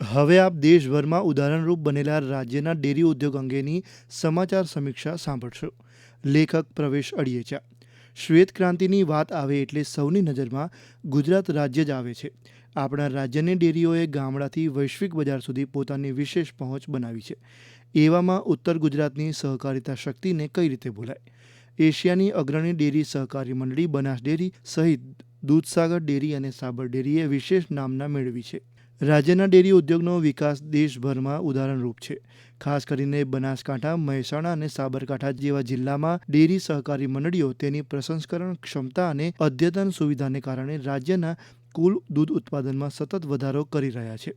હવે આપ દેશભરમાં ઉદાહરણરૂપ બનેલા રાજ્યના ડેરી ઉદ્યોગ અંગેની સમાચાર સમીક્ષા સાંભળશો. લેખક પ્રવેશ અડિયેચા. શ્વેત ક્રાંતિની વાત આવે એટલે સૌની નજરમાં ગુજરાત રાજ્ય જ આવે છે. આપણા રાજ્યની ડેરીઓએ ગામડાથી વૈશ્વિક બજાર સુધી પોતાની વિશેષ પહોંચ બનાવી છે. એવામાં ઉત્તર ગુજરાતની સહકારિતા શક્તિને કઈ રીતે ભૂલાય? એશિયાની અગ્રણી ડેરી સહકારી મંડળી બનાસ ડેરી સહિત દૂધસાગર ડેરી અને સાબર ડેરીએ વિશેષ નામના મેળવી છે. રાજ્યના ડેરી ઉદ્યોગનો વિકાસ દેશભરમાં ઉદાહરણરૂપ છે. ખાસ કરીને બનાસકાંઠા, મહેસાણા અને સાબરકાંઠા જેવા જિલ્લામાં ડેરી સહકારી મંડળીઓ તેની પ્રસંસ્કરણ ક્ષમતા અને અદ્યતન સુવિધાને કારણે રાજ્યના કુલ દૂધ ઉત્પાદનમાં સતત વધારો કરી રહ્યા છે.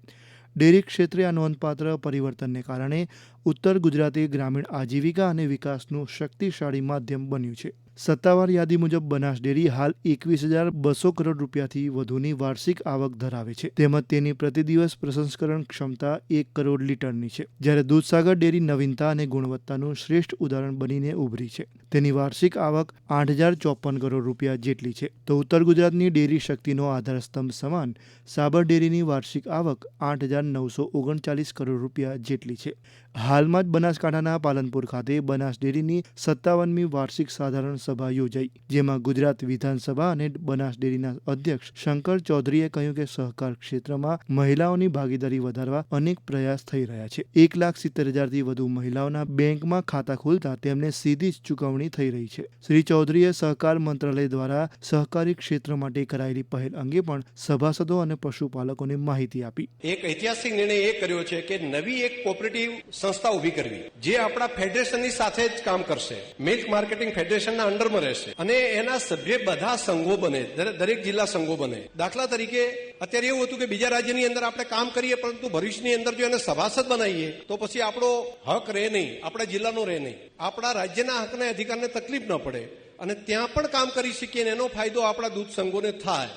ડેરી ક્ષેત્રે આ નોંધપાત્ર પરિવર્તનને કારણે ઉત્તર ગુજરાતી ગ્રામીણ આજીવિકા અને વિકાસનું શક્તિશાળી માધ્યમ બન્યું છે. સત્તાવાર યાદી મુજબ બનાસ ડેરી હાલ એકવીસ હજાર બસો કરોડ રૂપિયાથી વધુની વાર્ષિક આવક ધરાવે છે. તેમજ તેની પ્રતિદિવસ પ્રસંસ્કરણ ક્ષમતા એક કરોડ લીટરની છે. જ્યારે દૂધસાગર ડેરી નવીનતા અને ગુણવત્તાનું શ્રેષ્ઠ ઉદાહરણ બનીને ઉભરી છે. તેની વાર્ષિક આવક આઠ હજાર ચોપન કરોડ રૂપિયા જેટલી છે. તો ઉત્તર ગુજરાતની ડેરી શક્તિનો આધારસ્તંભ સમાન સાબર ડેરીની વાર્ષિક આવક આઠ હજાર નવસો ઓગણચાલીસ કરોડ રૂપિયા જેટલી છે. હાલમાં જ બનાસકાંઠાના પાલનપુર ખાતે બનાસ ડેરીની સત્તાવનમી વાર્ષિક સાધારણ સભા યોજાઈ, જેમાં ગુજરાત વિધાનસભા અને બનાસ ડેરીના અધ્યક્ષ શંકર ચૌધરીએ કહ્યું કે સહકાર ક્ષેત્રમાં મહિલાઓની ભાગીદારી વધારવા અનેક પ્રયાસ થઈ રહ્યા છે. એક લાખ સિત્તેર હજારથી વધુ મહિલાઓના બેંકમાં ખાતા ખોલતા તેમને સીધી જ ચૂકવણી થઈ રહી છે. શ્રી ચૌધરીએ સહકાર મંત્રાલય દ્વારા સહકારી ક્ષેત્ર માટે કરાયેલી પહેલ અંગે પણ સભાસદો અને પશુપાલકોને માહિતી આપી. એક ઐતિહાસિક નિર્ણય એ કર્યો છે કે નવી એક કોઓપરેટિવ સંસ્થા ઊભી કરવી. જે આપણા ફેડરેશનની સાથે જ કામ કરશે. મિલ્ક માર્કેટિંગ ફેડરેશનના અંડરમાં રહેશે. અને એના સભ્ય બધા સંઘો બને. દરેક જિલ્લા સંઘો બને. દાખલા તરીકે, અત્યારે એવું હતું કે બીજા રાજ્યની અંદર આપણે કામ કરીએ, પરંતુ ભવિષ્યની અંદર જો એને સભાસદ બનાવીએ, તો પછી આપણો હક રહે નહીં. આપણા જિલ્લાનો રહે નહીં. આપણા રાજ્યના હકના, અધિકારને તકલીફ ન પડે. અને ત્યાં પણ કામ કરી શકીએ એનો ફાયદો આપણા દૂધ સંઘોને થાય.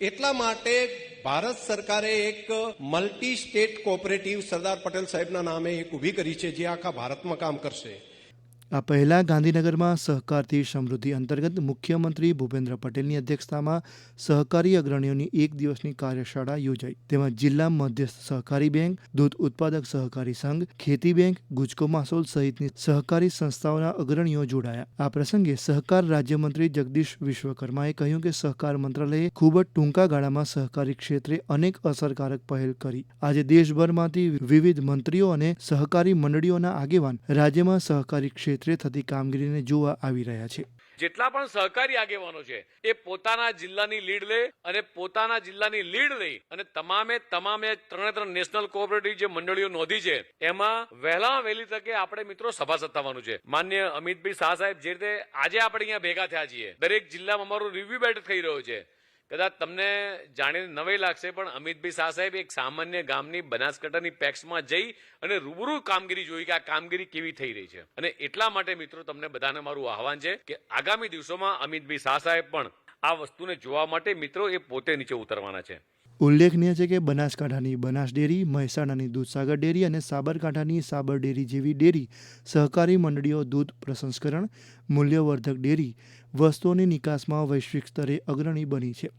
એટલા માટે ભારત સરકારે એક multi state cooperative Sardar Patel સાહેબના નામે એક ઊભી કરી છે, જે આખા ભારતમાં કામ કરશે. આ પહેલાં ગાંધીનગરમાં સહકારથી સમૃદ્ધિ અંતર્ગત મુખ્યમંત્રી ભૂપેન્દ્ર પટેલની અધ્યક્ષતામાં સહકારી અગ્રણીઓની એક દિવસની કાર્યશાળા યોજાઈ. તેમાં જિલ્લા મધ્યસ્થ સહકારી બેંક, દૂધ ઉત્પાદક સહકારી સંઘ, ખેતી બેંક, ગુજકો માસોલ સહિતની સહકારી સંસ્થાઓના અગ્રણીઓ જોડાયા. આ પ્રસંગે સહકાર રાજ્યમંત્રી જગદીશ વિશ્વકર્માએ કહ્યું કે સહકાર મંત્રાલયે ખૂબ જ ટૂંકા ગાળામાં સહકારી ક્ષેત્રે અનેક અસરકારક પહેલ કરી. આજે દેશભરમાંથી વિવિધ મંત્રીઓ અને સહકારી મંડળીઓના આગેવાન રાજ્યમાં સહકારી ક્ષેત્રે થતી કામગીરીને જોવા આવી રહ્યા છે. જેટલા પણ સહકારી આગેવાનો છે, એ પોતાના જિલ્લાની લીડ લે અને પોતાના જિલ્લાની લીડ લઈ અને તમામે તમામે ત્રણે ત્રણ નેશનલ કોઓપરેટિવ જે મંડળીઓ નોંધી છે, એમાં વહેલા વહેલી તકે આપણે મિત્રો સભાસદ થવાનું છે. માન્ય અમિતભાઈ શાહ સાહેબ જે રીતે આજે આપણે અહીંયા ભેગા થયા છીએ, દરેક જિલ્લામાં અમારો રિવ્યુ બેઠક થઈ રહ્યો છે. કદાચ તમને જાણીને નવાઈ લાગશે, પણ અમિતભાઈ શાહ સાહેબ એક સામાન્ય ગામની બનાસકાંઠાની પેક્સમાં જઈ અને રૂબરૂ કામગીરી જોઈ કે આ કામગીરી કેવી થઈ રહી છે. અને એટલા માટે મિત્રો તમને બધાને મારું આહવાન છે કે આગામી દિવસોમાં અમિતભાઈ શાહ સાહેબ પણ આ વસ્તુને જોવા માટે મિત્રો એ પોતે નીચે ઉતરવાના છે. ઉલ્લેખનીય છે કે બનાસકાંઠાની બનાસ ડેરી, મહેસાણાની દૂધસાગર ડેરી અને સાબરકાંઠાની સાબર ડેરી જેવી ડેરી સહકારી મંડળીઓ દૂધ પ્રસંસ્કરણ, મૂલ્યવર્ધક ડેરી વસ્તુઓની નિકાસમાં વૈશ્વિક સ્તરે અગ્રણી બની છે.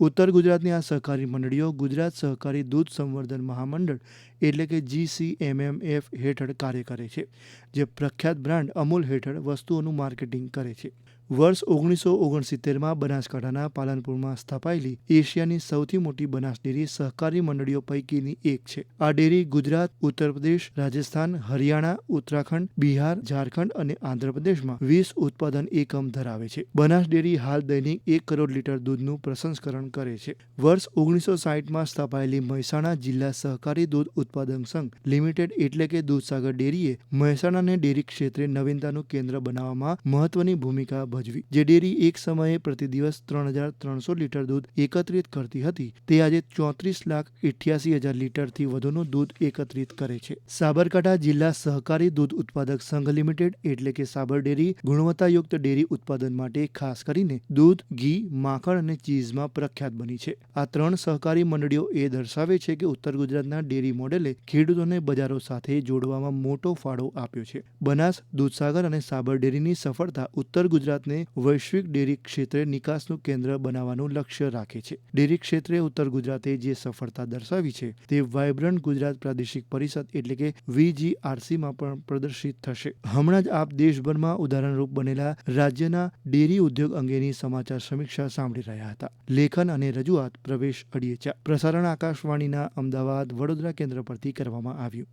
ઉત્તર ગુજરાતની આ સહકારી મંડળીઓ ગુજરાત સહકારી દૂધ સંવર્ધન મહામંડળ એટલે કે જીસીએમએમએફ હેઠળ કાર્ય કરે છે, જે પ્રખ્યાત બ્રાન્ડ અમૂલ હેઠળ વસ્તુઓનું માર્કેટિંગ કરે છે. વર્ષ ઓગણીસો ઓગણસિત્તેરમાં બનાસકાંઠાના પાલનપુરમાં સ્થાપાયેલી એશિયાની સૌથી મોટી બનાસ ડેરી સહકારી મંડળીઓ પૈકીની એક છે. આ ડેરી ગુજરાત, ઉત્તર પ્રદેશ, રાજસ્થાન, હરિયાણા, ઉત્તરાખંડ, બિહાર, ઝારખંડ અને આંધ્રપ્રદેશમાં વીસ ઉત્પાદન એકમ ધરાવે છે. બનાસ ડેરી હાલ દૈનિક એક કરોડ લીટર દૂધનું પ્રસંસ્કરણ કરે છે. વર્ષ ઓગણીસો સાહીઠમાં સ્થાપાયેલી મહેસાણા જિલ્લા સહકારી દૂધ ઉત્પાદન સંઘ લિમિટેડ એટલે કે દૂધસાગર ડેરીએ મહેસાણાને ડેરી ક્ષેત્રે નવીનતાનું કેન્દ્ર બનાવવામાં મહત્વની ભૂમિકા ભજવી. જે ડેરી એક સમયે પ્રતિ દિવસ ત્રણ હજાર ત્રણસો લીટર દૂધ એકત્રિત કરતી હતી. તે આજે ચોત્રીસ લાખ ઇઠ્યાસી હજાર લીટરથી વધુનું દૂધ એકત્રિત કરે છે. સાબરકાંઠા જિલ્લા સહકારી દૂધ ઉત્પાદક સંઘ લિમિટેડ એટલે કે સાબર ડેરી ગુણવત્તાયુક્ત ડેરી ઉત્પાદન માટે ખાસ કરીને દૂધ, ઘી, માખણ અને ચીઝમાં પ્રખ્યાત બની છે. આ ત્રણ સહકારી મંડળીઓ એ દર્શાવે છે કે ઉત્તર ગુજરાતના ડેરી મોડેલે ખેડૂતોને બજારો સાથે જોડવામાં મોટો ફાળો આપ્યો છે. બનાસ, દૂધસાગર અને સાબર ડેરીની સફળતા ઉત્તર ગુજરાતના ગુજરાતને વૈશ્વિક ડેરી ક્ષેત્રે નિકાસનું કેન્દ્ર બનાવવાનું લક્ષ્ય રાખે છે. ડેરી ક્ષેત્રે ઉત્તર ગુજરાતે જે સફળતા દર્શાવી છે, તે વાયબ્રન્ટ ગુજરાત પ્રાદેશિક પરિષદ એટલે કે વીજીઆરસીમાં પણ પ્રદર્શિત થશે. હમણાં જ આપ દેશભરમાં ઉદાહરણરૂપ બનેલા રાજ્યના ડેરી ઉદ્યોગ અંગેની સમાચાર સમીક્ષા સાંભળી રહ્યા હતા. લેખન અને રજૂઆત પ્રવેશ અડિયેચા પ્રસારણ આકાશવાણીના અમદાવાદ વડોદરા કેન્દ્ર પરથી કરવામાં આવ્યું.